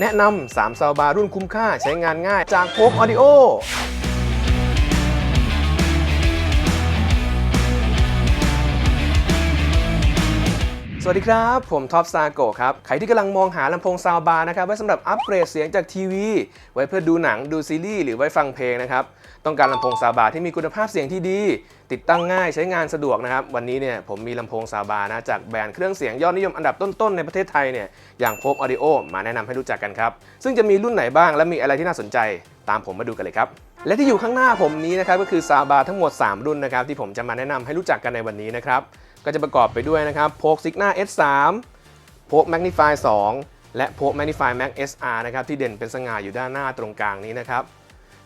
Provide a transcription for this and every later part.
แนะนำ3ซาวบาร์รุ่นคุ้มค่าใช้งานง่ายจากโ o กออดิโอสวัสดีครับ ผมท็อปซาโกครับ ใครที่กำลังมองหาลำโพงซาวบาร์นะครับ ไว้สำหรับอัปเกรดเสียงจากทีวี ไว้เพื่อดูหนังดูซีรีส์หรือไว้ฟังเพลงนะครับ ต้องการลำโพงซาบาที่มีคุณภาพเสียงที่ดี ติดตั้งง่ายใช้งานสะดวกนะครับ วันนี้เนี่ยผมมีลำโพงซาบานะจากแบรนด์เครื่องเสียงยอดนิยมอันดับต้นๆ ในประเทศไทยเนี่ยอย่างโ o กออดิโอมาแนะนำให้รู้จักกันครับ ซึ่งจะมีรุ่นไหนบ้างและมีอะไรที่น่าสนใจตามผมมาดูกันเลยครับ และที่อยู่ข้างหน้าผมนี้นะครับก็คือซาบาทั้งหมด 3 รุ่นนะครับที่ผมจะมาแนะนำให้รู้จักกันในวันนี้นะครับก็จะประกอบไปด้วยนะครับโพกซิกนา S3 โพก Magnify 2และโพก Magnify Max SR นะครับที่เด่นเป็นสง่าอยู่ด้านหน้าตรงกลางนี้นะครับ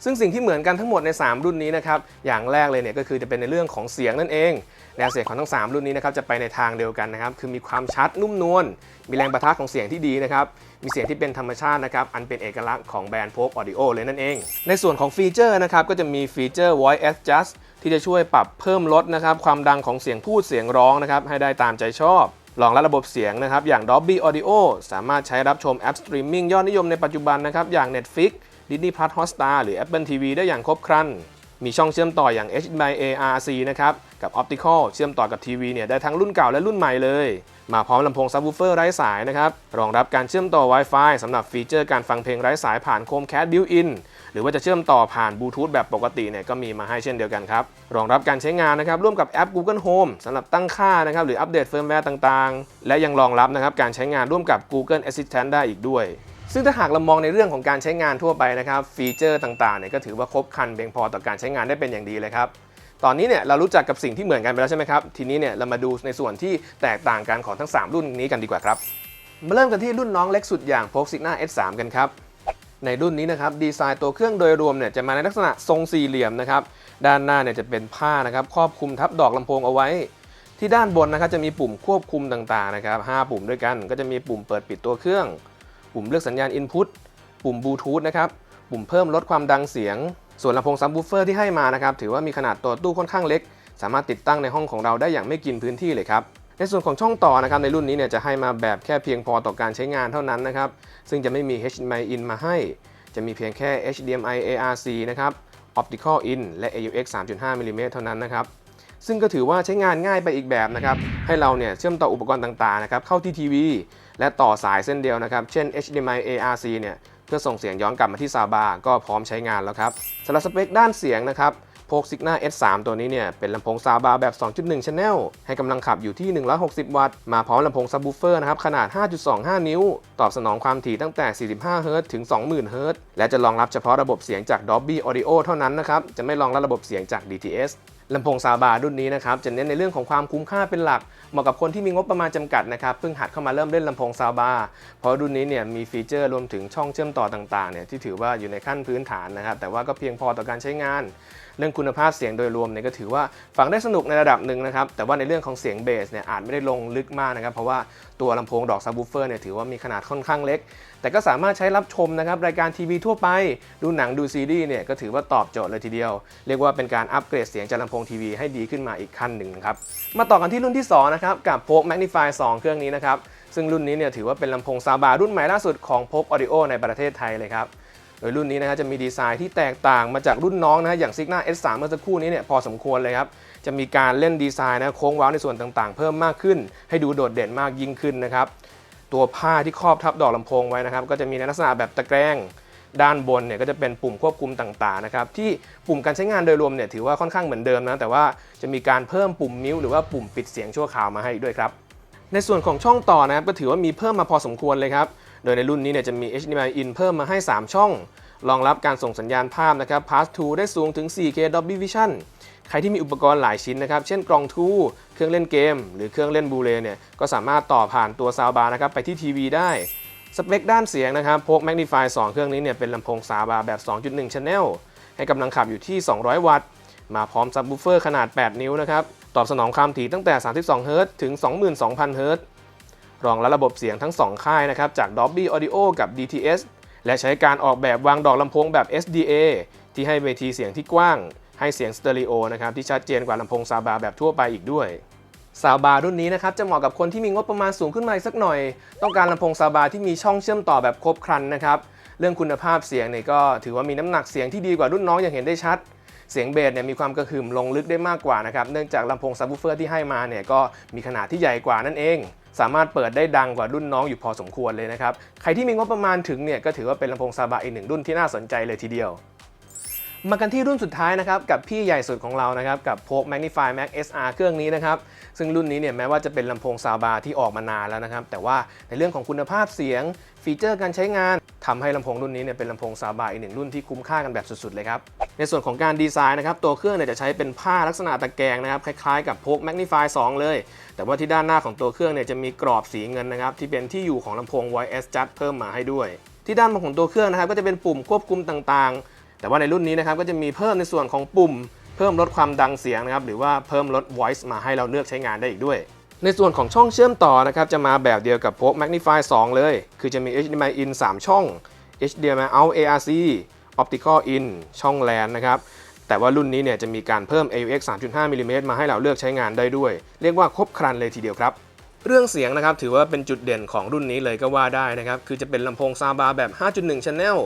ซึ่งสิ่งที่เหมือนกันทั้งหมดใน 3 รุ่นนี้นะครับ อย่างแรกเลยเนี่ยก็คือจะเป็นในเรื่องของเสียงนั่นเอง แนวเสียงของทั้ง 3 รุ่นนี้นะครับจะไปในทางเดียวกันนะครับ คือมีความชัดนุ่มนวล มีแรงประทะของเสียงที่ดีนะครับ มีเสียงที่เป็นธรรมชาตินะครับ อันเป็นเอกลักษณ์ของแบรนด์โพกออดิโอเลยนั่นเอง ในส่วนของฟีเจอร์นะครับก็จะมีฟีเจอร์ voice adjust ที่จะช่วยปรับเพิ่มลดนะครับความดังของเสียงพูดเสียงร้องนะครับให้ได้ตามใจชอบรองรับระบบเสียงนะครับอย่าง Dolby Audio สามารถใช้รับชมแอปสตรีมมิ่งยอดนิยมในปัจจุบันนะครับอย่าง Netflix Disney Plus Hotstar หรือ Apple TV ได้อย่างครบครัน มีช่องเชื่อมต่ออย่าง HDMI ARC นะครับ กับ Optical เชื่อมต่อกับทีวีเนี่ยได้ทั้งรุ่นเก่าและรุ่นใหม่เลย มาพร้อมลำโพงซับวูเฟอร์ไร้สายนะครับ รองรับการเชื่อมต่อ Wi-Fi สำหรับฟีเจอร์การฟังเพลงไร้สายผ่าน Chromecast Built-in หรือว่าจะเชื่อมต่อผ่านบลูทูธแบบปกติเนี่ยก็มีมาให้เช่นเดียวกันครับ รองรับการใช้งานนะครับร่วมกับแอป Google Home สำหรับตั้งค่านะครับหรืออัปเดตเฟิร์มแวร์ต่างๆ และยังรองรับนะครับการใช้งานร่วมกับ Google Assistant ได้อีกด้วย ซึ่งถ้าหากเรามองในเรื่องของการใช้งานทั่วไปนะครับ ฟีเจอร์ต่างๆเนี่ยก็ถือว่าครบครันเพียงพอต่อการใช้งานได้เป็นอย่างดีเลยครับตอนนี้เนี่ยเรารู้จักกับสิ่งที่เหมือนกันไปแล้วใช่ไหมครับ ทีนี้เนี่ยเรามาดูในส่วนที่แตกต่างกันของทั้ง 3 รุ่นนี้กันดีกว่าครับ มาเริ่มกันที่รุ่นน้องเล็กสุดอย่าง p o k Signa S3 กันครับ ในรุ่นนี้นะครับดีไซน์ตัวเครื่องโดยรวมเนี่ยจะมาในลักษณะทรงสี่เหลี่ยมนะครับ ด้านหน้าเนี่ยจะเป็นผ้านะครับครอบคลุมทับดอกลำโพงเอาไว้ ที่ด้านบนนะครับจะมีปุ่มควบคุมต่างๆนะครับ5ปุ่มด้วยกัน ก็จะมีปุ่มเปิดปิดตัวเครื่อง ปุ่มเลือกสัญญาณ Input ปุ่มบลูทูธนะครับ ปุ่มเพิ่มลดความดังเสียง ส่วนลำโพงซับวูฟเฟอร์ที่ให้มานะครับ ถือว่ามีขนาดตัวตู้ค่อนข้างเล็ก สามารถติดตั้งในห้องของเราได้อย่างไม่กินพื้นที่เลยครับ ในส่วนของช่องต่อนะครับในรุ่นนี้เนี่ยจะให้มาแบบแค่เพียงพอต่อการใช้งานเท่านั้นนะครับ ซึ่งจะไม่มี HDMI in มาให้ จะมีเพียงแค่ HDMI ARC นะครับ Optical in และ AUX 3.5 mm เท่านั้นนะครับซึ่งก็ถือว่าใช้งานง่ายไปอีกแบบนะครับ ให้เราเนี่ยเชื่อมต่ออุปกรณ์ต่างๆนะครับเข้าที่ทีวี และต่อสายเส้นเดียวนะครับ เช่น HDMI ARC เนี่ย เพื่อส่งเสียงย้อนกลับมาที่ซาบาร์ก็พร้อมใช้งานแล้วครับสำหรับสเปคด้านเสียงนะครับโพก Signa S3 ตัวนี้เนี่ย เป็นลำโพงซาบาร์แบบ 2.1 Channel ให้กำลังขับอยู่ที่ 160 วัตต์ มาพร้อมลำโพงซับวูเฟอร์นะครับ ขนาด 5.25 นิ้ว ตอบสนองความถี่ตั้งแต่ 45 เฮิรตซ์ถึง 20,000 เฮิรตซ์และจะรองรับเฉพาะระบบเสียงจาก Dolby Audio เท่านั้นนะครับ จะไม่รองรับระบบเสียงจาก DTS ลำโพงซาบารุ่นนี้นะครับจะเน้นในเรื่องของความคุ้มค่าเป็นหลัก เหมาะกับคนที่มีงบประมาณจำกัดนะครับเพิ่งหัดเข้ามาเริ่มเล่นลำโพงซาบาเพราะรุ่นนี้เนี่ยมีฟีเจอร์รวมถึงช่องเชื่อมต่อต่างๆเนี่ยที่ถือว่าอยู่ในขั้นพื้นฐานนะครับแต่ว่าก็เพียงพอต่อการใช้งาน เรื่องคุณภาพเสียงโดยรวมเนี่ยก็ถือว่าฟังได้สนุกในระดับหนึ่งนะครับแต่ว่าในเรื่องของเสียงเบสเนี่ยอาจไม่ได้ลงลึกมากนะครับเพราะว่าตัวลำโพงดอกซับวูเฟอร์เนี่ยถือว่ามีขนาดค่อนข้างเล็ก แต่ก็สามารถใช้รับชมนะครับรายการทีวีทั่วไป ดูหนังดูซีรีส์เนี่ยก็ถือว่าตอบโจทย์เลยทีเดียว เรียกว่าเป็นการอัปเกรดเสียงจากลำโพงทีวีให้ดีขึ้นมาอีกขั้นหนึ่งครับ มาต่อกันที่รุ่นที่2นะครับกับ p o k Magnify 2 เครื่องนี้นะครับ ซึ่งรุ่นนี้เนี่ยถือว่าเป็นลำโพงซาบารุ่นใหม่ล่าสุดของ p o k Audio ในประเทศไทยเลยครับโดยรุ่นนี้นะครับจะมีดีไซน์ที่แตกต่างมาจากรุ่นน้องนะฮะอย่าง Signa S3 เมื่อสักครู่นี้เนี่ยพอสมควรเลยครับ จะมีการเล่นดีไซน์นะโค้งเว้าในส่วนต่างๆ เพิ่มมากขึ้น ให้ดูโดดเด่นมากยิ่งขึ้นนะครับ ตัวผ้าที่ครอบทับดอกลำโพงไว้นะครับ ก็จะมีในลักษณะแบบตะแกรงด้านบนเนี่ยก็จะเป็นปุ่มควบคุมต่างๆนะครับที่ปุ่มการใช้งานโดยรวมเนี่ยถือว่าค่อนข้างเหมือนเดิมนะแต่ว่าจะมีการเพิ่มปุ่มมิวหรือว่าปุ่มปิดเสียงชั่วคราวมาให้อีกด้วยครับในส่วนของช่องต่อนะครับก็ถือว่ามีเพิ่มมาพอสมควรเลยครับโดยในรุ่นนี้เนี่ยจะมี HDMI in เพิ่มมาให้ 3 ช่องรองรับการส่งสัญญาณภาพนะครับ Pass to ได้สูงถึง 4K Dolby Vision ใครที่มีอุปกรณ์หลายชิ้นนะครับ เช่นกล่องทูเครื่องเล่นเกม หรือเครื่องเล่นบูเรย์เนี่ย ก็สามารถต่อผ่านตัวซาวบาร์นะครับไปที่ทีวีได้ สเปคด้านเสียงนะครับพก Magnify 2 เครื่องนี้เนี่ยเป็นลำโพงซาวบาร์แบบ 2.1 Channel ให้กำลังขับอยู่ที่ 200 วัตต์ มาพร้อมซับวูเฟอร์ขนาด 8 นิ้วนะครับ ตอบสนองความถี่ตั้งแต่ 32 เฮิรตซ์ถึง 22,000 เฮิรตซ์ รองรับระบบเสียงทั้ง 2 ค่ายนะครับจาก Dolby Audio กับ DTS และใช้การออกแบบวางดอกลำโพงแบบ SDA ที่ให้เวทีเสียงที่กว้าง ให้เสียงสเตอริโอนะครับที่ชัดเจนกว่าลำโพงซาบาแบบทั่วไปอีกด้วยซาวบาร์รุ่นนี้นะครับจะเหมาะกับคนที่มีงบประมาณสูงขึ้นมาอีกสักหน่อย ต้องการลำโพงซาวบาร์ที่มีช่องเชื่อมต่อแบบครบครันนะครับเรื่องคุณภาพเสียงเนี่ยก็ถือว่ามีน้ำหนักเสียงที่ดีกว่ารุ่นน้องอย่างเห็นได้ชัด เสียงเบสเนี่ยมีความกระหึ่มลงลึกได้มากกว่านะครับเนื่องจากลำโพงซับวูเฟอร์ที่ให้มาเนี่ยก็มีขนาดที่ใหญ่กว่านั่นเอง สามารถเปิดได้ดังกว่ารุ่นน้องอยู่พอสมควรเลยนะครับใครที่มีงบประมาณถึงเนี่ยก็ถือว่าเป็นลำโพงซาบะอีกหนึ่งรุ่นที่น่าสนใจเลยทีเดียว มากันที่รุ่นสุดท้ายนะครับกับพี่ใหญ่สุดของเรานะครับกับ p o k Magnify Max SR เครื่องนี้นะครับซึ่งรุ่นนี้เนี่ยแม้ว่าจะเป็นลำโพงซาวบาร์ที่ออกมานานแล้วนะครับแต่ว่าในเรื่องของคุณภาพเสียง ฟีเจอร์การใช้งานทำให้ลำโพงรุ่นนี้เนี่ยเป็นลำโพงซาบาอีกหนึ่งรุ่นที่คุ้มค่ากันแบบสุดๆเลยครับ ในส่วนของการดีไซน์นะครับตัวเครื่องเนี่ยจะใช้เป็นผ้าลักษณะตะแกรงนะครับคล้ายๆกับ p o k Magnify 2เลย แต่ว่าที่ด้านหน้าของตัวเครื่องเนี่ยจะมีกรอบสีเงินนะครับที่เป็นที่อยู่ของลำโพง Voice Adjust เพิ่มมาให้ด้วย ที่ด้านบนของตัวเครื่องนะครับก็จะเป็นปุ่มควบคุมต่างๆ แต่ว่าในรุ่นนี้นะครับก็จะมีเพิ่มในส่วนของปุ่ม เพิ่มลดความดังเสียงนะครับหรือว่าเพิ่มลด voice มาให้เราเลือกใช้งานได้อีกด้วย ในส่วนของช่องเชื่อมต่อนะครับจะมาแบบเดียวกับ p o k Magnify 2 เลย คือจะมี HDMI in 3 ช่อง HDMI out ARC Optical in ช่อง LAN นะครับแต่ว่ารุ่นนี้เนี่ยจะมีการเพิ่ม AUX 3.5มิลลิเมตรมาให้เราเลือกใช้งานได้ด้วย เรียกว่าครบครันเลยทีเดียวครับเรื่องเสียงนะครับถือว่าเป็นจุดเด่นของรุ่นนี้เลยก็ว่าได้นะครับ คือจะเป็นลำโพงซาบาแบบ 5.1 Channel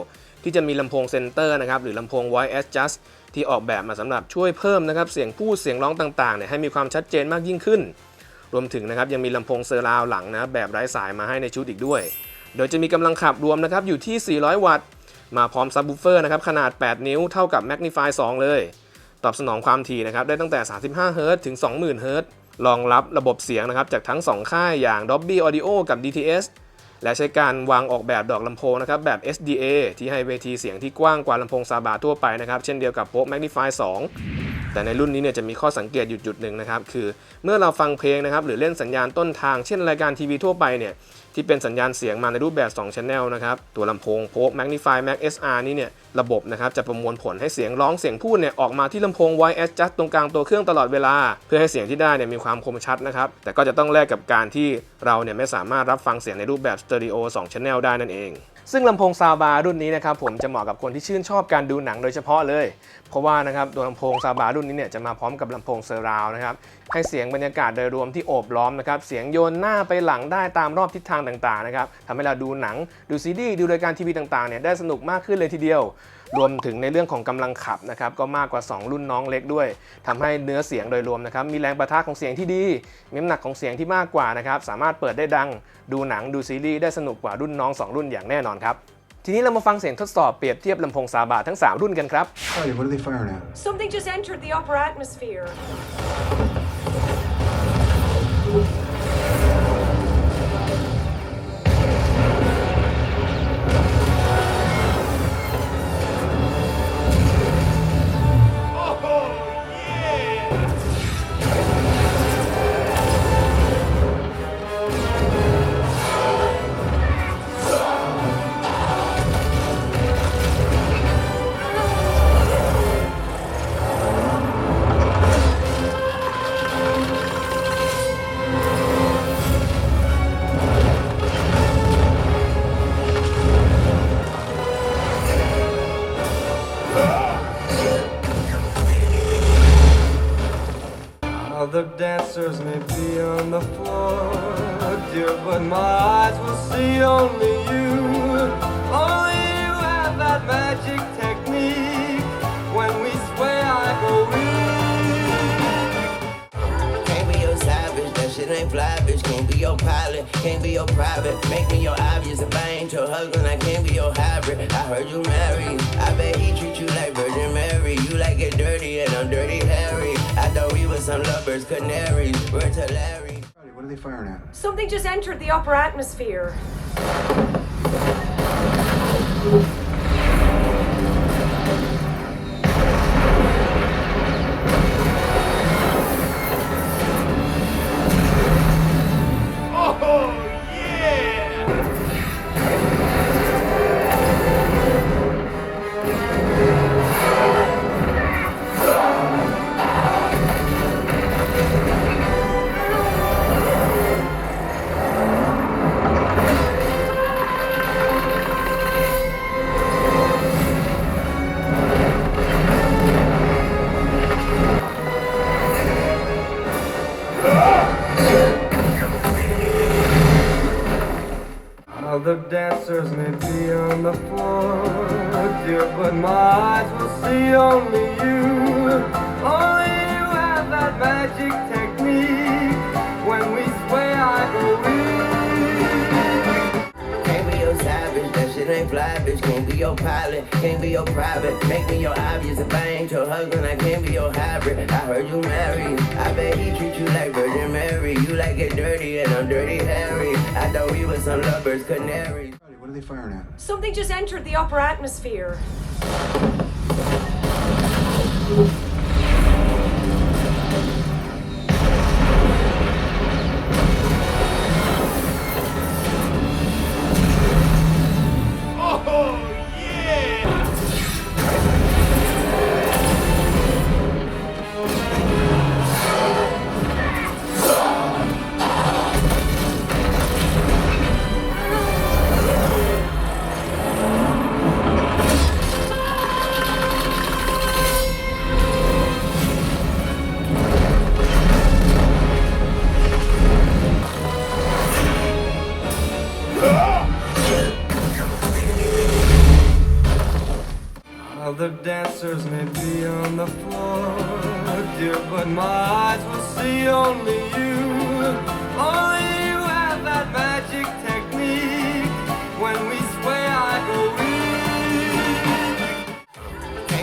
ที่จะมีลำโพงเซนเตอร์นะครับหรือลำโพง Voice Adjust ที่ออกแบบมาสำหรับช่วยเพิ่มนะครับเสียงพูดเสียงร้องต่างๆเนี่ยให้มีความชัดเจนมากยิ่งขึ้น รวมถึงนะครับยังมีลำโพงเซอร์ราวหลังนะแบบไร้สายมาให้ในชุดอีกด้วย โดยจะมีกำลังขับรวมนะครับอยู่ที่ 400 วัตต์ มาพร้อมซับวูเฟอร์นะครับขนาด 8 นิ้วเท่ากับ Magnify 2 เลย ตอบสนองความถี่นะครับได้ตั้งแต่ 35เฮิรตซ์ถึง 20,000เฮิรตซ์รองรับระบบเสียงนะครับจากทั้ง 2 ค่ายอย่าง Dolby Audio กับ DTS และใช้การวางออกแบบดอกลำโพงนะครับแบบ SDA ที่ให้เวทีเสียงที่กว้างกว่าลำโพงซาบาทั่วไปนะครับ เช่นเดียวกับโป๊ะ Magnify 2 แต่ในรุ่นนี้เนี่ยจะมีข้อสังเกตอยู่จุดหนึ่งนะครับ คือเมื่อเราฟังเพลงนะครับหรือเล่นสัญญาณต้นทางเช่นรายการทีวีทั่วไปเนี่ย ที่เป็นสัญญาณเสียงมาในรูปแบบ 2 Channel นะครับ ตัวลำโพงโพก Magnify Mac SR นี่เนี่ย ระบบนะครับ จะประมวลผลให้เสียงร้องเสียงพูดเนี่ย ออกมาที่ลำโพง Voice Adjust ตรงกลางตัวเครื่องตลอดเวลา เพื่อให้เสียงที่ได้เนี่ย มีความคมชัดนะครับ แต่ก็จะต้องแลกกับการที่เราเนี่ยไม่สามารถรับฟังเสียงในรูปแบบสเตอริโอ2 Channel ได้นั่นเอง ซึ่งลำโพงซาวบาร์รุ่นนี้นะครับผมจะเหมาะกับคนที่ชื่นชอบการดูหนังโดยเฉพาะเลย เพราะว่านะครับตัวลำโพงซาวบาร์รุ่นนี้เนี่ยจะมาพร้อมกับลำโพงเซอร์ราวนะครับให้เสียงบรรยากาศโดยรวมที่โอบล้อมนะครับเสียงโยนหน้าไปหลังได้ตามรอบทิศทางต่างๆนะครับทำให้เราดูหนังดูซีดีส์ดูรายการทีวีต่างๆเนี่ยได้สนุกมากขึ้นเลยทีเดียวรวมถึงในเรื่องของกำลังขับนะครับก็มากกว่า 2 รุ่นน้องเล็กด้วยทำให้เนื้อเสียงโดยรวมนะครับมีแรงประทะของเสียงที่ดี มีน้ำหนักของเสียงที่มากกว่านะครับสามารถเปิดได้ดัง ดูหนังดูซีรีส์ได้สนุกกว่ารุ่นน้อง 2 รุ่นอย่างแน่นอนครับทีนี้เรามาฟังเสียงทดสอบเปรียบเทียบลำโพงซาบาทั้ง 3 รุ่นกันครับ Charlie, what are they firing at? Something just entered the upper atmosphere. May be on the floor, dear, but my eyes will see only you. Only you have that magic technique. When we sway, I go weak. Can't be your savage, that shit ain't fly, bitch. Can't be your pilot, can't be your private. Make me your obvious. If I ain't your husband, I can't be your hybrid. I heard you married. I bet he treat you like Virgin Mary. You like it dirty, and I'm dirty some lovers, canaries. Word to Larry. What are they firing at? Something just entered the upper atmosphere. All the dancers may be on the floor with you, but my eyes will see only you. Only you have that magic that fly, bitch. Can't be your pilot, can't be your private. Make me your obvious if I ain't your husband, I can't be your hybrid. I heard you married, I bet he treat you like Virgin Mary. You like it dirty and I'm dirty Harry. I thought we were some lovers, canaries. What are they firing at? Something just entered the upper atmosphere. Dancers may be on the floor, dear, but my eyes will see only you.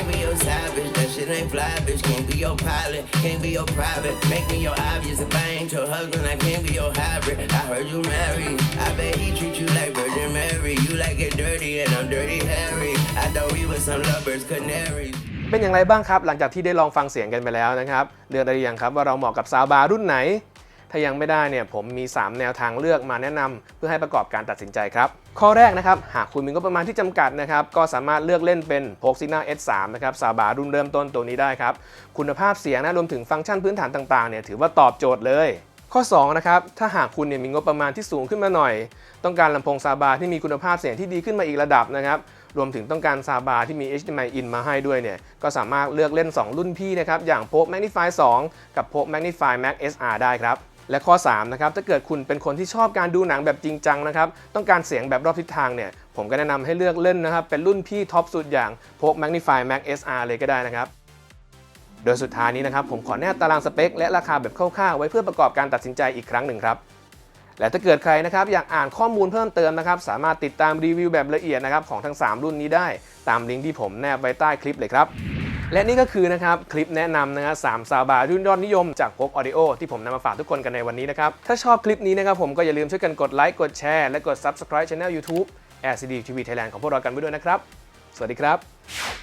Can't be your savage, that shit ain't fly, bitch. Can't be your pilot, can't be your private. Make me your obvious if I ain't your husband, I can't be your hybrid. I heard you married, I bet he treat you like Virgin Mary. You like it dirty and I'm dirty Harry. I thought we were some lovers, canaries. เป็นอย่างไรบ้างครับ หลังจากที่ได้ลองฟังเสียงกันไปแล้วนะครับเลือกได้หรือยังครับว่าเราเหมาะกับซาวบาร์รุ่นไหน ถ้ายังไม่ได้เนี่ยผมมี 3 แนวทางเลือกมาแนะนำเพื่อให้ประกอบการตัดสินใจครับ ข้อแรกนะครับ หากคุณมีงบประมาณที่จำกัดนะครับก็สามารถเลือกเล่นเป็น p o x i n a S3 นะครับซาบารุ่นเริ่มต้นตัวนี้ได้ครับ คุณภาพเสียงนะรวมถึงฟังก์ชันพื้นฐานต่างๆเนี่ยถือว่าตอบโจทย์เลยข้อ2นะครับ ถ้าหากคุณเนี่ยมีงบประมาณที่สูงขึ้นมาหน่อย ต้องการลำโพงซาบาที่มีคุณภาพเสียงที่ดีขึ้นมาอีกระดับนะครับ รวมถึงต้องการซาบาที่มี HDMI in มาให้ด้วยเนี่ย ก็สามารถเลือกเล่น 2 รุ่นพี่นะครับ อย่าง p o k Magnify 2 กับ p o k Magnify Max SR ได้ครับ และข้อ3นะครับถ้าเกิดคุณเป็นคนที่ชอบการดูหนังแบบจริงจังนะครับต้องการเสียงแบบรอบทิศทางเนี่ยผมก็แนะนำให้เลือกเล่นนะครับเป็นรุ่นพี่ท็อปสุดอย่าง p o k Magnify Max SR เลยก็ได้นะครับโดยสุดท้ายนี้นะครับผมขอแนบตารางสเปค และราคาแบบคร่าวๆไว้เพื่อประกอบการตัดสินใจอีกครั้งหนึ่งครับและถ้าเกิดใครนะครับอยากอ่านข้อมูลเพิ่มเติมนะครับสามารถติดตามรีวิวแบบละเอียดนะครับของทั้ง 3 รุ่นนี้ได้ตามลิงก์ที่ผมแนบไว้ใต้คลิปเลยครับ และนี่ก็คือนะครับคลิปแนะนำนะครับสามซาวบาร์รุ่นยอดนิยมจากพกออดิโอที่ผมนำมาฝากทุกคนกันในวันนี้นะครับ ถ้าชอบคลิปนี้นะครับผมก็อย่าลืมช่วยกันกดไลค์กดแชร์และกด Subscribe Channel YouTube LCD TV Thailand ของพวกเรากันไว้ด้วยนะครับ สวัสดีครับ